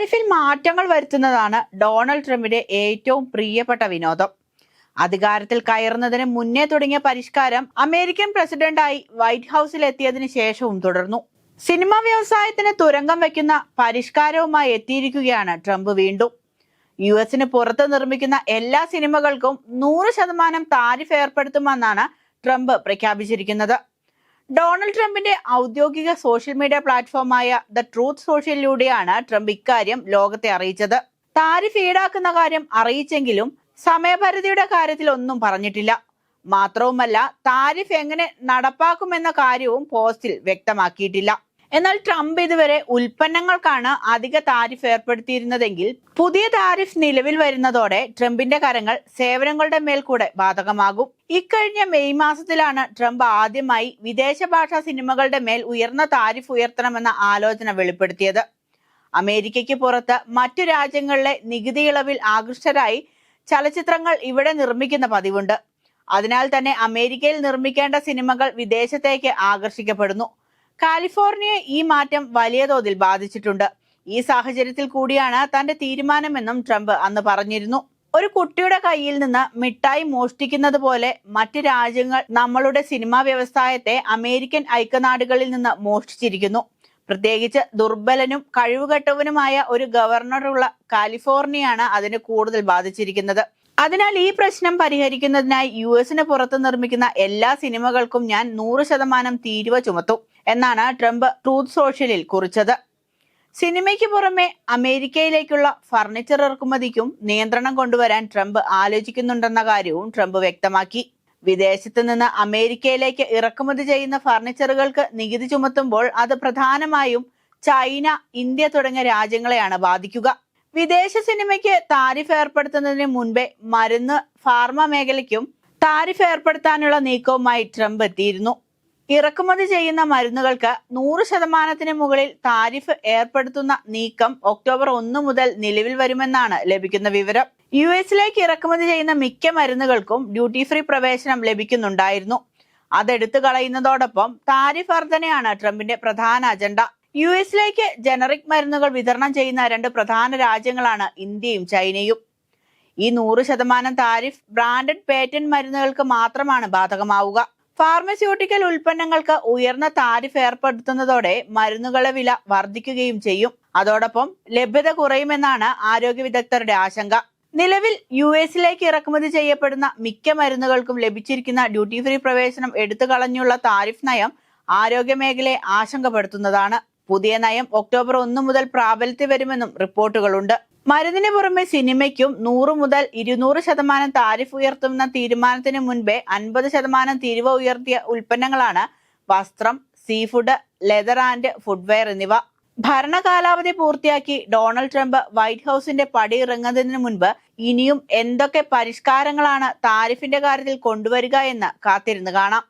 താരിഫിൽ മാറ്റങ്ങൾ വരുത്തുന്നതാണ് ഡൊണാൾഡ് ട്രംപിന്റെ ഏറ്റവും പ്രിയപ്പെട്ട വിനോദം. അധികാരത്തിൽ കയറുന്നതിന് മുന്നേ തുടങ്ങിയ പരിഷ്കാരം അമേരിക്കൻ പ്രസിഡന്റായി വൈറ്റ് ഹൗസിൽ എത്തിയതിനു ശേഷവും തുടർന്നു. സിനിമ വ്യവസായത്തിന് തുരങ്കം വെക്കുന്ന പരിഷ്കാരവുമായി എത്തിയിരിക്കുകയാണ് ട്രംപ് വീണ്ടും. യു എസിന് പുറത്ത് നിർമ്മിക്കുന്ന എല്ലാ സിനിമകൾക്കും നൂറ് ശതമാനം താരിഫ് ഏർപ്പെടുത്തുമെന്നാണ് ട്രംപ് പ്രഖ്യാപിച്ചിരിക്കുന്നത്. ഡൊണാൾഡ് ട്രംപിന്റെ ഔദ്യോഗിക സോഷ്യൽ മീഡിയ പ്ലാറ്റ്ഫോമായ ദ ട്രൂത്ത് സോഷ്യലിലൂടെയാണ് ട്രംപ് ഇക്കാര്യം ലോകത്തെ അറിയിച്ചത്. താരിഫ് ഈടാക്കുന്ന കാര്യം അറിയിച്ചെങ്കിലും സമയപരിധിയുടെ കാര്യത്തിൽ ഒന്നും പറഞ്ഞിട്ടില്ല. മാത്രവുമല്ല താരിഫ് എങ്ങനെ നടപ്പാക്കുമെന്ന കാര്യവും പോസ്റ്റിൽ വ്യക്തമാക്കിയിട്ടില്ല. എന്നാൽ ട്രംപ് ഇതുവരെ ഉൽപ്പന്നങ്ങൾക്കാണ് അധിക താരിഫ് ഏർപ്പെടുത്തിയിരുന്നതെങ്കിൽ പുതിയ താരിഫ് നിലവിൽ വരുന്നതോടെ ട്രംപിന്റെ കരങ്ങൾ സേവനങ്ങളുടെ മേൽ കൂടെ ബാധകമാകും. ഇക്കഴിഞ്ഞ മെയ് മാസത്തിലാണ് ട്രംപ് ആദ്യമായി വിദേശ ഭാഷാ സിനിമകളുടെ മേൽ ഉയർന്ന താരിഫ് ഉയർത്തണമെന്ന ആലോചന വെളിപ്പെടുത്തിയത്. അമേരിക്കയ്ക്ക് പുറത്ത് മറ്റു രാജ്യങ്ങളിലെ നികുതി ഇളവിൽ ആകൃഷ്ടരായി ചലച്ചിത്രങ്ങൾ ഇവിടെ നിർമ്മിക്കുന്ന പതിവുണ്ട്. അതിനാൽ തന്നെ അമേരിക്കയിൽ നിർമ്മിക്കേണ്ട സിനിമകൾ വിദേശത്തേക്ക് ആകർഷിക്കപ്പെടുന്നു. കാലിഫോർണിയ ഈ മാറ്റം വലിയ തോതിൽ ബാധിച്ചിട്ടുണ്ട്. ഈ സാഹചര്യത്തിൽ കൂടിയാണ് തന്റെ തീരുമാനമെന്നും ട്രംപ് അന്ന് പറഞ്ഞിരുന്നു. ഒരു കുട്ടിയുടെ കയ്യിൽ നിന്ന് മിഠായി മോഷ്ടിക്കുന്നത് പോലെ മറ്റ് രാജ്യങ്ങൾ നമ്മളുടെ സിനിമാ വ്യവസായത്തെ അമേരിക്കൻ ഐക്യനാടുകളിൽ നിന്ന് മോഷ്ടിച്ചിരിക്കുന്നു. പ്രത്യേകിച്ച് ദുർബലനും കഴിവുകെട്ടവനുമായ ഒരു ഗവർണറുള്ള കാലിഫോർണിയയാണ് അതിന് കൂടുതൽ ബാധിച്ചിരിക്കുന്നത്. അതിനാൽ ഈ പ്രശ്നം പരിഹരിക്കുന്നതിനായി യു എസിന് പുറത്ത് നിർമ്മിക്കുന്ന എല്ലാ സിനിമകൾക്കും ഞാൻ നൂറ് ശതമാനം തീരുവ ചുമത്തും എന്നാണ് ട്രംപ് ട്രൂത്ത് സോഷ്യലിൽ കുറിച്ചത്. സിനിമയ്ക്ക് പുറമെ അമേരിക്കയിലേക്കുള്ള ഫർണിച്ചർ ഇറക്കുമതിക്കും നിയന്ത്രണം കൊണ്ടുവരാൻ ട്രംപ് ആലോചിക്കുന്നുണ്ടെന്ന കാര്യവും ട്രംപ് വ്യക്തമാക്കി. വിദേശത്ത് നിന്ന് അമേരിക്കയിലേക്ക് ഇറക്കുമതി ചെയ്യുന്ന ഫർണിച്ചറുകൾക്ക് നികുതി ചുമത്തുമ്പോൾ അത് പ്രധാനമായും ചൈന ഇന്ത്യ തുടങ്ങിയ രാജ്യങ്ങളെയാണ് ബാധിക്കുക. വിദേശ സിനിമയ്ക്ക് താരിഫ് ഏർപ്പെടുത്തുന്നതിന് മുൻപേ മരുന്ന് ഫാർമ മേഖലയ്ക്കും താരിഫ് ഏർപ്പെടുത്താനുള്ള നീക്കവുമായി ട്രംപ് എത്തിയിരുന്നു. ഇറക്കുമതി ചെയ്യുന്ന മരുന്നുകൾക്ക് നൂറ് ശതമാനത്തിന് മുകളിൽ താരിഫ് ഏർപ്പെടുത്തുന്ന നീക്കം ഒക്ടോബർ ഒന്ന് മുതൽ നിലവിൽ വരുമെന്നാണ് ലഭിക്കുന്ന വിവരം. യു എസിലേക്ക് ഇറക്കുമതി ചെയ്യുന്ന മിക്ക മരുന്നുകൾക്കും ഡ്യൂട്ടി ഫ്രീ പ്രവേശനം ലഭിക്കുന്നുണ്ടായിരുന്നു. അതെടുത്തു കളയുന്നതോടൊപ്പം താരിഫ് വർധനയാണ് ട്രംപിന്റെ പ്രധാന അജണ്ട. യു എസിലേക്ക് ജനറിക് മരുന്നുകൾ വിതരണം ചെയ്യുന്ന രണ്ട് പ്രധാന രാജ്യങ്ങളാണ് ഇന്ത്യയും ചൈനയും. ഈ നൂറ് ശതമാനം താരിഫ് ബ്രാൻഡഡ് പേറ്റന്റ് മരുന്നുകൾക്ക് മാത്രമാണ് ബാധകമാവുക. ഫാർമസ്യൂട്ടിക്കൽ ഉൽപ്പന്നങ്ങൾക്ക് ഉയർന്ന താരിഫ് ഏർപ്പെടുത്തുന്നതോടെ മരുന്നുകളുടെ വില വർദ്ധിക്കുകയും ചെയ്യും. അതോടൊപ്പം ലഭ്യത കുറയുമെന്നാണ് ആരോഗ്യ വിദഗ്ധരുടെ ആശങ്ക. നിലവിൽ യു എസിലേക്ക് ഇറക്കുമതി ചെയ്യപ്പെടുന്ന മിക്ക മരുന്നുകൾക്കും ലഭിച്ചിരിക്കുന്ന ഡ്യൂട്ടി ഫ്രീ പ്രവേശനം എടുത്തു കളഞ്ഞുള്ള താരിഫ് നയം ആരോഗ്യ മേഖലയെ ആശങ്കപ്പെടുത്തുന്നതാണ്. പുതിയ നയം ഒക്ടോബർ ഒന്ന് മുതൽ പ്രാബല്യത്തിൽ വരുമെന്നും റിപ്പോർട്ടുകളുണ്ട്. മരുന്നിന് പുറമെ സിനിമയ്ക്കും നൂറ് മുതൽ ഇരുന്നൂറ് ശതമാനം താരിഫ് ഉയർത്തുന്ന തീരുമാനത്തിന് മുൻപേ അൻപത് ശതമാനം തീരുവ ഉയർത്തിയ ഉൽപ്പന്നങ്ങളാണ് വസ്ത്രം sea food leather and footwear എന്നിവ. ഭരണകാലാവധി പൂർത്തിയാക്കി ഡൊണാൾഡ് ട്രംപ് വൈറ്റ് ഹൗസിന്റെ പടി ഇറങ്ങുന്നതിന് മുൻപ് ഇനിയും എന്തൊക്കെ പരിഷ്കാരങ്ങളാണ് താരിഫിന്റെ കാര്യത്തിൽ കൊണ്ടുവരിക എന്ന് കാത്തിരുന്ന് കാണാം.